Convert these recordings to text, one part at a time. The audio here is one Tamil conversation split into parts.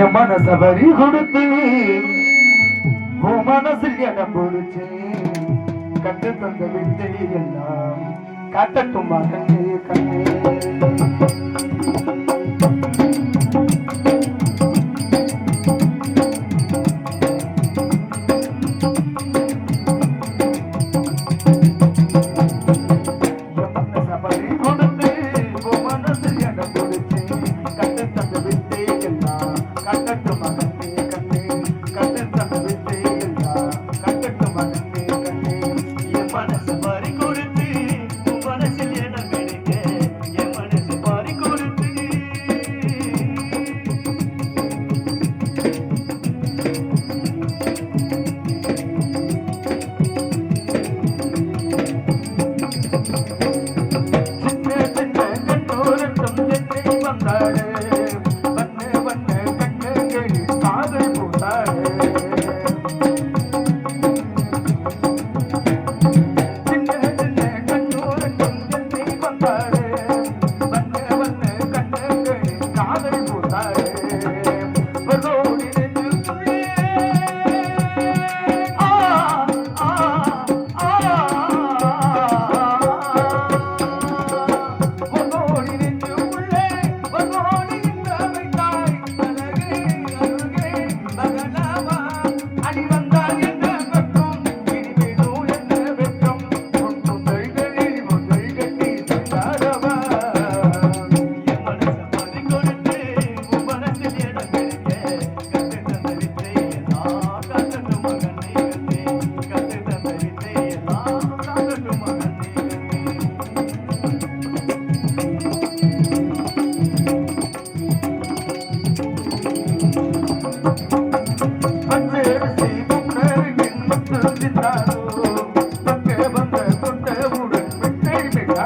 என் மனச வரி கொடுத்து உன் மனசில் என பொறிச்சு கண்டு தந்த வித்தை எல்லாம் காட்டட்டுமா கண்ணே கண்ணே.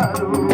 Hallelujah.